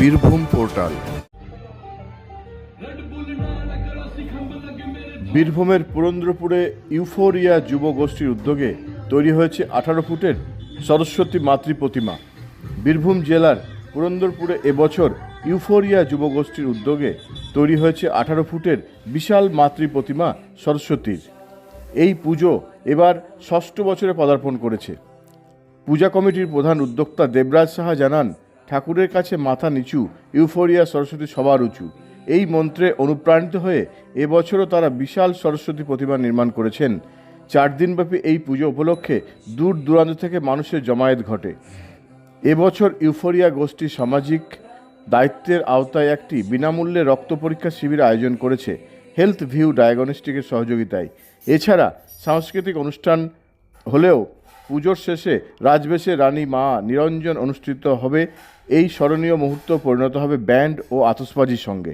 Birbhum portal. বীরভূমের পুরন্দ্রপুরে euphoria যুব গোষ্ঠীর উদ্যোগে তৈরি হয়েছে আঠারো ফুটের সরস্বতী মাতৃ প্রতিমা। বীরভূম জেলার পুরন্দরপুরে এবছর ইউফোরিয়া যুব গোষ্ঠীর উদ্যোগে তৈরি হয়েছে আঠারো ফুটের বিশাল মাতৃ প্রতিমা সরস্বতীর। এই পুজো এবার ষষ্ঠ বছরে পদার্পণ করেছে। পূজা কমিটির প্রধান উদ্যোক্তা দেবরাজ সাহা জানান ঠাকুরের কাছে মাথা নিচু, ইউফোরিয়া সরস্বতী সবার উঁচু। এই মন্ত্রে অনুপ্রাণিত হয়ে এবছরও তারা বিশাল সরস্বতী প্রতিমা নির্মাণ করেছেন। চার দিনব্যাপী এই পুজো উপলক্ষে দূর দূরান্ত থেকে মানুষের জমায়েত ঘটে। এবছর ইউফোরিয়া গোষ্ঠী সামাজিক দায়িত্বের আওতায় একটি বিনামূল্যে রক্ত পরীক্ষা শিবির আয়োজন করেছে হেলথ ভিউ ডায়াগনস্টিকের সহযোগিতায়। এছাড়া সাংস্কৃতিক অনুষ্ঠান হলেও পুজোর শেষে রাজবেশে রানী মা নিরঞ্জন অনুষ্ঠিত হবে। এই স্মরণীয় মুহূর্ত পরিণত হবে ব্যান্ড ও আতসবাজির সঙ্গে।